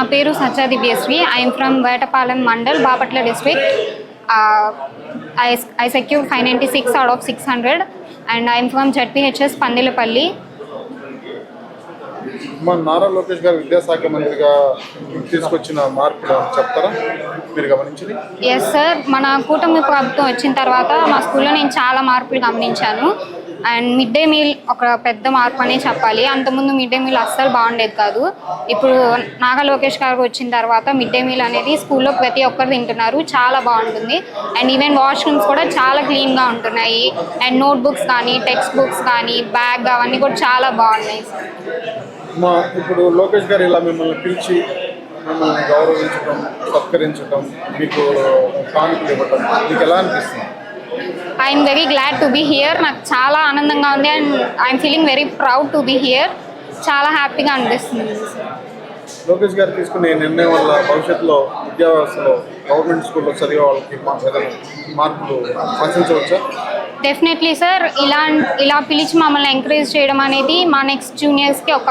నా పేరు Sajja Divyasri. I'm from Vetapalem mandal Bapatla district I I secure five ninety six out of six hundred and I'm from ZPHS Pandillapalli మన నారా లోకేష్ గారు విద్యాశాఖ మంత్రిగా తీసుకొచ్చిన మార్పులు చెప్తారా? మీరు గమనించింది? ఎస్ సార్ మన కూటమి ప్రభుత్వం వచ్చిన తర్వాత మా స్కూల్లో నేను చాలా మార్పులు గమనించాను. అండ్ మిడ్ డే మీల్ ఒక పెద్ద మార్పు అనే చెప్పాలి. అంతకుముందు మిడ్ డే మీల్ అస్సలు బాగుండేది కాదు. ఇప్పుడు నాగా లోకేష్ గారు వచ్చిన తర్వాత మిడ్ డే మీల్ అనేది స్కూల్లో ప్రతి ఒక్కరు తింటున్నారు. చాలా బాగుంటుంది. అండ్ ఈవెన్ వాష్రూమ్స్ కూడా చాలా క్లీన్గా ఉంటున్నాయి. అండ్ నోట్బుక్స్ కానీ టెక్స్ట్ బుక్స్ కానీ బ్యాగ్ అవన్నీ కూడా చాలా బాగున్నాయి. మా ఇప్పుడు లోకేష్ గారు ఇలా మిమ్మల్ని పిలిచి మిమ్మల్ని గౌరవించడం సత్కరించడం మీకు కానుకలు ఇవ్వటం మీకు ఎలా అనిపిస్తుంది? I'm very glad to be here నాకు చాలా ఆనందంగా ఉంది and I'm feeling very proud to be here చాలా హ్యాపీగా అనిపిస్తుంది. లోకేష్ గారు తీసుకునే ఈ నిర్ణయం వల్ల భవిష్యత్తులో విద్యా వ్యవస్థలో గవర్నమెంట్ స్కూల్లో చదివే వాళ్ళకి మార్పులు ఆశించవచ్చా? డెఫినెట్లీ సార్ ఇలా ఇలా పిలిచి మమ్మల్ని ఎంకరేజ్ చేయడం అనేది మా నెక్స్ట్ జూనియర్స్కి ఒక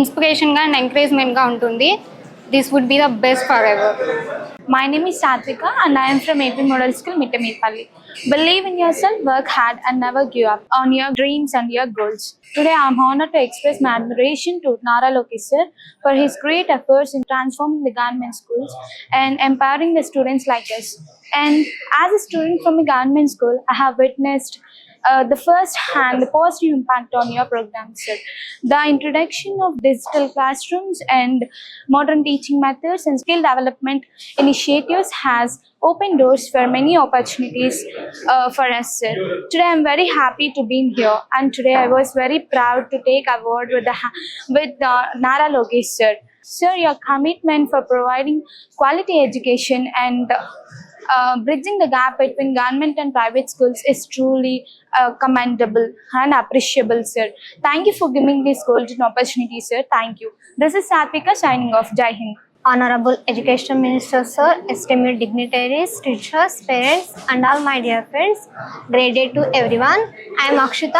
ఇన్స్పిరేషన్గా అండ్ ఎంకరేజ్మెంట్గా ఉంటుంది. this would be the best forever. My name is Satvika and I am from AP Model School, Mitamirpalli. Believe in yourself, work hard and never give up on your dreams and your goals. Today I am honored to express my admiration to Nara Lokesh sir for his great efforts in transforming the government schools and empowering the students like us. And as a student from a government school, I have witnessed uh, the first hand the positive impact on your program sir. The introduction of digital classrooms and modern teaching methods and skill development initiatives has opened doors for many opportunities uh, for us sir. Today i'm very happy to be here and today i was very proud to take award with the with uh, nara lokesh sir. Sir your commitment for providing quality education and bridging the gap between government and private schools is truly uh, commendable and appreciable, sir. Thank you for giving this golden opportunity, sir. Thank you. This is Satvika signing off. Jai Hind. Honourable education minister sir estimate dignitaries teachers parents and all my dear friends graded to every one I'm Akshita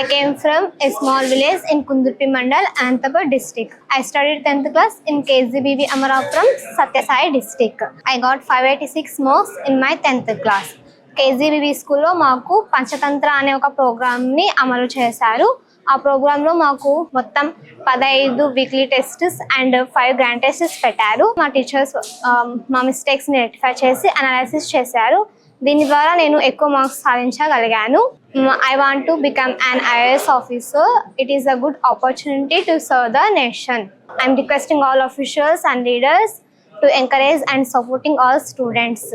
I came from a small village in Kundurpi mandal Anantapuram district I study tenth class in KGBV Amarapuram Sathya Sai district I got five eighty six మోక్స్ in my tenth class KGBV స్కూల్లో మాకు పంచతంత్ర అనే ఒక ప్రోగ్రామ్ని అమలు చేశారు. ఆ ప్రోగ్రాంలో మాకు మొత్తం పదహైదు weekly tests and five grand tests పెట్టారు. మా టీచర్స్ మా మిస్టేక్స్ని రెక్టిఫై చేసి అనాలిసిస్ చేశారు. దీని ద్వారా నేను ఎక్కువ marks సాధించగలిగాను. I want to become an IAS officer it is a good opportunity to serve the nation I'm requesting all officials and leaders to encourage and supporting all students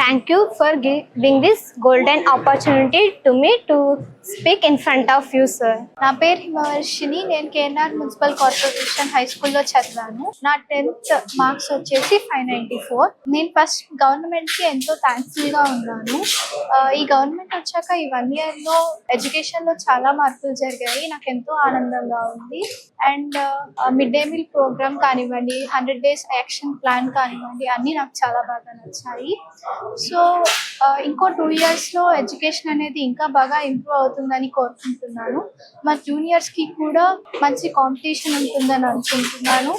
thank you for giving this golden opportunity to me to speak in front of you sir నా పేరు హిమవర్షిని. నేను KNR municipal corporation high స్కూల్లో చదివాను. నా tenth marks వచ్చేసి five ninety four. నేను first గవర్నమెంట్కి ఎంతో థ్యాంక్ఫుల్గా ఉన్నాను. ఈ గవర్నమెంట్ వచ్చాక ఈ వన్ ఇయర్లో ఎడ్యుకేషన్లో చాలా మార్పులు జరిగాయి. నాకు ఎంతో ఆనందంగా ఉంది. And mid day meal programme కానివ్వండి హండ్రెడ్ డేస్ యాక్షన్ ప్లాన్ కానివ్వండి అన్నీ నాకు చాలా బాగా నచ్చాయి. సో ఇంకో టూ ఇయర్స్లో ఎడ్యుకేషన్ అనేది ఇంకా బాగా ఇంప్రూవ్ అవుతుంది అవుతుందని కోరుకుంటున్నాను. మా జూనియర్స్కి కూడా మంచి కాంపిటీషన్ ఉంటుందని అనుకుంటున్నాను.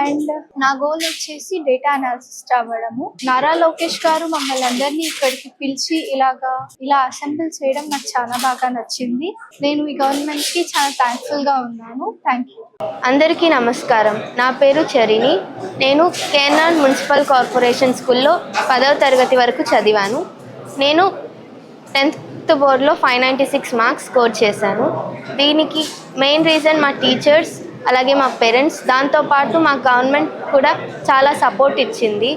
అండ్ నా గోల్ వచ్చేసి డేటా అనాలిసిస్ట్ అవ్వడము నారా లోకేష్ గారు మమ్మల్ని అందరినీ ఇక్కడికి పిలిచి ఇలాగా ఇలా అసెంబ్ల్ చేయడం నాకు చాలా బాగా నచ్చింది. నేను ఈ గవర్నమెంట్కి చాలా థ్యాంక్ఫుల్గా ఉన్నాను. థ్యాంక్ యూ అందరికీ నమస్కారం. నా పేరు చరిణి నేను కేనాన్ మున్సిపల్ కార్పొరేషన్ స్కూల్లో పదవ తరగతి వరకు చదివాను. నేను టెన్త్ బోర్డ్లో five ninety six marks score చేశాను. దీనికి మెయిన్ రీజన్ మా టీచర్స్ అలాగే మా పేరెంట్స్ దాంతోపాటు మా గవర్నమెంట్ కూడా చాలా సపోర్ట్ ఇచ్చింది.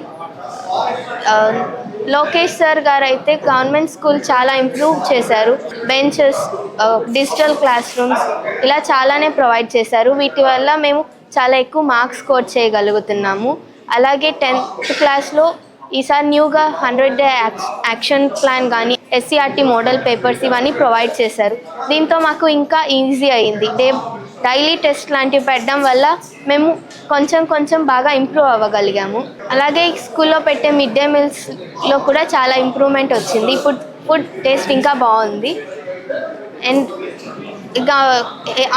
లోకేష్ సార్ గారు అయితే గవర్నమెంట్ స్కూల్ చాలా ఇంప్రూవ్ చేశారు. బెంచెస్ డిజిటల్ క్లాస్ రూమ్స్ ఇలా చాలానే ప్రొవైడ్ చేశారు. వీటి వల్ల మేము చాలా ఎక్కువ మార్క్స్ స్కోర్ చేయగలుగుతున్నాము. అలాగే టెన్త్ క్లాస్లో ఈసారి న్యూగా హండ్రెడ్ డే యాక్షన్ ప్లాన్ కానీ ఎస్సీఆర్టీ మోడల్ పేపర్స్ ఇవన్నీ ప్రొవైడ్ చేశారు. దీంతో మాకు ఇంకా ఈజీ అయింది. డే డైలీ టెస్ట్ లాంటివి పెట్టడం వల్ల మేము కొంచెం కొంచెం బాగా ఇంప్రూవ్ అవ్వగలిగాము. అలాగే స్కూల్లో పెట్టే మిడ్ డే మీల్స్లో కూడా చాలా ఇంప్రూవ్మెంట్ వచ్చింది. ఇప్పుడు ఫుడ్ టేస్ట్ ఇంకా బాగుంది. అండ్ ఇక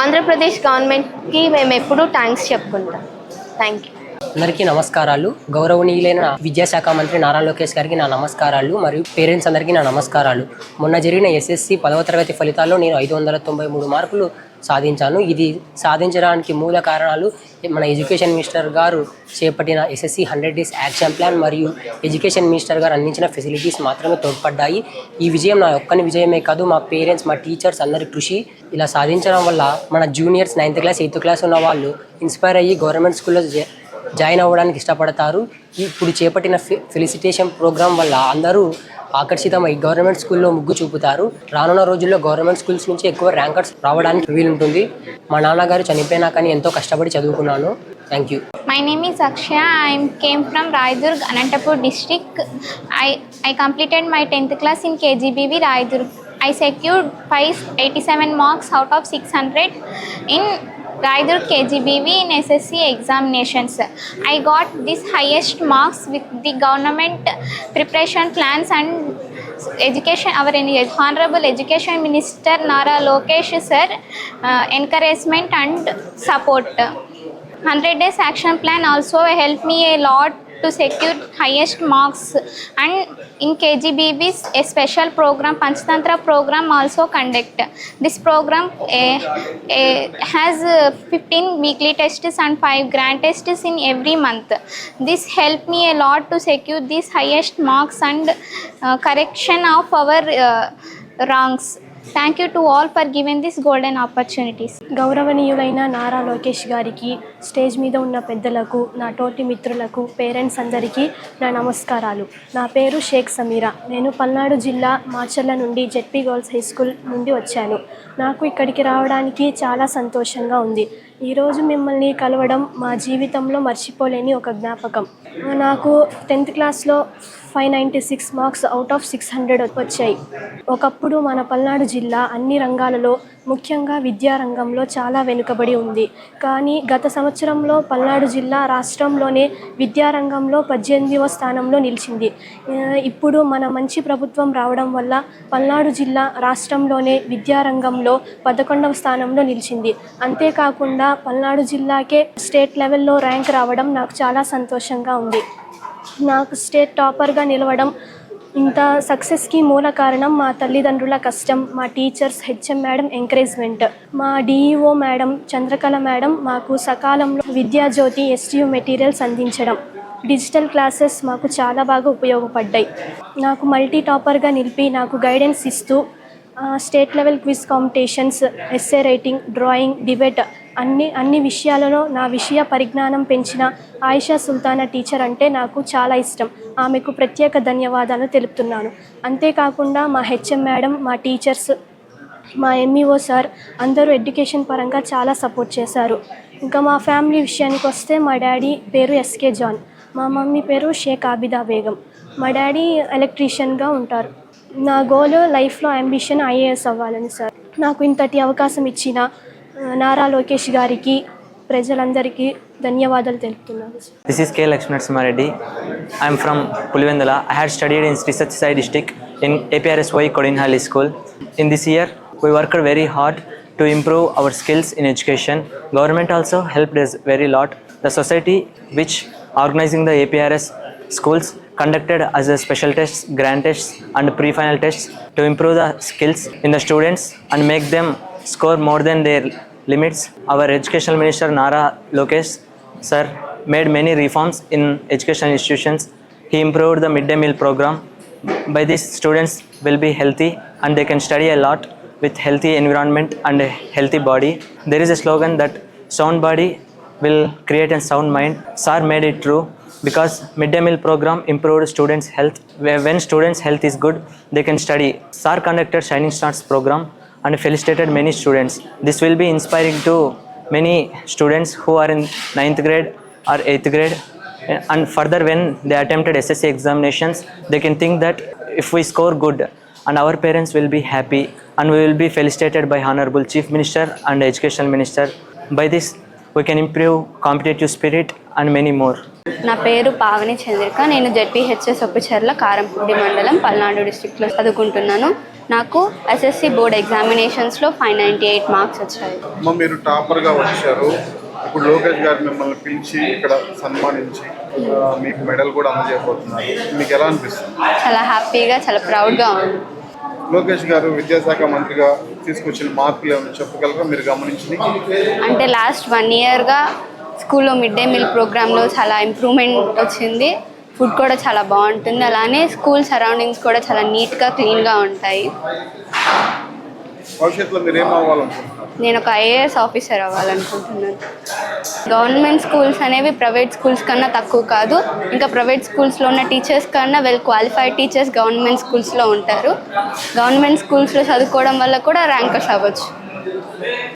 ఆంధ్రప్రదేశ్ గవర్నమెంట్కి మేము ఎప్పుడూ థ్యాంక్స్ చెప్పుకుంటాం. థ్యాంక్ యూ అందరికీ నమస్కారాలు. గౌరవనీయులైన విద్యాశాఖ మంత్రి నారా లోకేష్ గారికి నా నమస్కారాలు మరియు పేరెంట్స్ అందరికీ నా నమస్కారాలు. మొన్న జరిగిన ఎస్ఎస్సి పదవ తరగతి ఫలితాల్లో నేను ఐదు వందల తొంభై మూడు మార్కులు సాధించాను. ఇది సాధించడానికి మూల కారణాలు మన ఎడ్యుకేషన్ మినిస్టర్ గారు చేపట్టిన SSC hundred days action plan మరియు ఎడ్యుకేషన్ మినిస్టర్ గారు అందించిన ఫెసిలిటీస్ మాత్రమే తోడ్పడ్డాయి. ఈ విజయం నా ఒక్కని విజయమే కాదు మా పేరెంట్స్ మా టీచర్స్ అందరి కృషి ఇలా సాధించడం వల్ల మన juniors ninth class eighth class ఉన్న వాళ్ళు ఇన్స్పైర్ అయ్యి గవర్నమెంట్ స్కూల్లో జాయిన్ అవ్వడానికి ఇష్టపడతారు. ఇప్పుడు చేపట్టిన ఫెలిసిటేషన్ ప్రోగ్రామ్ వల్ల అందరూ ఆకర్షితమై గవర్నమెంట్ స్కూల్లో ముగ్గు చూపుతారు. రానున్న రోజుల్లో గవర్నమెంట్ స్కూల్స్ నుంచి ఎక్కువ ర్యాంకర్స్ రావడానికి వీలుంటుంది మా నాన్నగారు చనిపోయినా కానీ ఎంతో కష్టపడి చదువుకున్నాను. Thank you. My aim is Akshaya. Rayadurg came district I I district. I, I completed my 10th class in KGBV five I secured 587 marks out of 600 in Raidurg KGBV in SSC examinations. I got this highest marks with the government preparation plans and education our honorable education minister Nara Lokesh sir uh, encouragement and support 100 days action plan also helped me a lot to secure highest marks. And in KGBB's a special program Panchtantra program also conduct. This program has uh, 15 weekly tests and 5 grand tests in every month. This helped me a lot to secure these highest marks and uh, correction of our uh, wrongs thank you to all for given this golden opportunities గౌరవనీయులైన నారా లోకేష్ గారికి stage మీద ఉన్న పెద్దలకు నా తోటి మిత్రులకు parents అందరికీ నా నమస్కారాలు. నా పేరు షేక్ సమీరా. నేను పల్నాడు జిల్లా మాచర్ల నుండి జెడ్పీ గర్ల్స్ హై స్కూల్ నుండి వచ్చాను. నాకు ఇక్కడికి రావడానికి చాలా సంతోషంగా ఉంది. ఈరోజు మిమ్మల్ని కలవడం మా జీవితంలో మర్చిపోలేని ఒక జ్ఞాపకం. నాకు టెన్త్ క్లాస్లో five ninety six marks out of six hundred వచ్చాయి. ఒకప్పుడు మన పల్నాడు జిల్లా అన్ని రంగాలలో ముఖ్యంగా విద్యారంగంలో చాలా వెనుకబడి ఉంది. కానీ గత సంవత్సరంలో పల్నాడు జిల్లా రాష్ట్రంలోనే విద్యారంగంలో పద్దెనిమిదవ స్థానంలో నిలిచింది. ఇప్పుడు మన మంచి ప్రభుత్వం రావడం వల్ల పల్నాడు జిల్లా రాష్ట్రంలోనే విద్యారంగంలో పదకొండవ స్థానంలో నిలిచింది. అంతేకాకుండా పల్నాడు జిల్లాకే స్టేట్ లెవెల్లో ర్యాంక్ రావడం నాకు చాలా సంతోషంగా ఉంది. నాకు స్టేట్ టాపర్గా నిలవడం ఇంత సక్సెస్కి మూల కారణం మా తల్లిదండ్రుల కష్టం మా టీచర్స్ హెచ్ఎం మేడం ఎంకరేజ్మెంట్. మా డిఈఓ మేడం చంద్రకళ మేడం మాకు సకాలంలో విద్యాజ్యోతి ఎస్టీయూ మెటీరియల్స్ అందించడం. డిజిటల్ క్లాసెస్ మాకు చాలా బాగా ఉపయోగపడ్డాయి. నాకు మల్టీ టాపర్గా నిలిపి నాకు గైడెన్స్ ఇస్తూ state level quiz competitions essay writing drawing debate అన్ని అన్ని విషయాలలో నా విషయ పరిజ్ఞానం పెంచిన ఆయిషా సుల్తానా టీచర్ అంటే నాకు చాలా ఇష్టం. ఆమెకు ప్రత్యేక ధన్యవాదాలు తెలుపుతున్నాను. అంతేకాకుండా మా హెచ్ఎం మేడం మా టీచర్స్ మా ఎంఈఓ సార్ అందరూ ఎడ్యుకేషన్ పరంగా చాలా సపోర్ట్ చేశారు. ఇంకా మా ఫ్యామిలీ విషయానికి వస్తే మా డాడీ పేరు ఎస్కే జాన్. మా మమ్మీ పేరు షేక్ ఆబిదా బేగం. మా డాడీ ఎలక్ట్రీషియన్గా ఉంటారు. నా గోల్ లైఫ్లో అంబిషన్ ఐఏఎస్ అవ్వాలని సార్. నాకు ఇంతటి అవకాశం ఇచ్చిన నారా లోకేష్ గారికి ప్రజలందరికీ ధన్యవాదాలు తెలుపుతున్నాను sir This is K. Lakshman Reddy. I am from Pulivendala. I had studied in Sri Sathya Sai district in APRSY Kodinhalli School. In this year, we worked very hard to improve our skills in education. Government also helped us very lot. The society which organizing the APRS schools conducted as a special tests, grand tests and pre-final tests to improve the skills in the students and make them score more than their limits. Our educational minister Nara Lokesh sir made many reforms in educational institutions. He improved the midday meal program. By this, students will be healthy and they can study a lot with healthy environment and a healthy body. There is a slogan that sound body will create a sound mind. Sir made it true because midday meal program improved students' health. When students' health is good, they can study. Sir conducted Shining Stars program and felicitated many students. This will be inspiring to many students who are in ninth grade or eighth grade. And further, when they attempted SSC examinations, they can think that if we score good, and our parents will be happy, and we will be felicitated by Honorable Chief Minister and Educational Minister. By this, we can improve competitive spirit and many more. నా పేరు పావని చంద్రిక. నేను ZPHS ఒప్పుచెర్ల Karampudi మండలం పల్నాడు డిస్ట్రిక్ట్లో చదువుకుంటున్నాను. నాకు SSC board ఎగ్జామినేషన్స్లో five ninety eight marks వచ్చాయి. అమ్మ మీరు టాపర్గా వచ్చారు. ఇప్పుడు లోకేష్ గారు మిమ్మల్ని పిలిచి ఇక్కడ సన్మానించి మీకు మెడల్ కూడా అందజేయబోతున్నారు. మీకు ఎలా అనిపిస్తుంది? చాలా హ్యాపీగా చాలా ప్రౌడ్గా ఉంది. లోకేష్ గారు విద్యాశాఖ మంత్రిగా తీసుకొచ్చిన మార్పులు ఏమైనా చెప్పగలరా? మీరు గమనించింది? అంటే లాస్ట్ వన్ ఇయర్గా స్కూల్లో మిడ్ డే మీల్ ప్రోగ్రాంలో చాలా ఇంప్రూవ్మెంట్ వచ్చింది. ఫుడ్ కూడా చాలా బాగుంటుంది. అలానే స్కూల్ సరౌండింగ్స్ కూడా చాలా నీట్గా క్లీన్గా ఉంటాయి. భవిష్యత్తులో మీరు ఏం అవ్వాలనుకుంటున్నారు? నేను ఒక ఐఏఎస్ ఆఫీసర్ అవ్వాలనుకుంటున్నాను. గవర్నమెంట్ స్కూల్స్ అనేవి ప్రైవేట్ స్కూల్స్ కన్నా తక్కువ కాదు. ఇంకా ప్రైవేట్ స్కూల్స్లో ఉన్న టీచర్స్ కన్నా వెల్ క్వాలిఫైడ్ టీచర్స్ గవర్నమెంట్ స్కూల్స్లో ఉంటారు. గవర్నమెంట్ స్కూల్స్లో చదువుకోవడం వల్ల కూడా ర్యాంకర్స్ అవ్వచ్చు.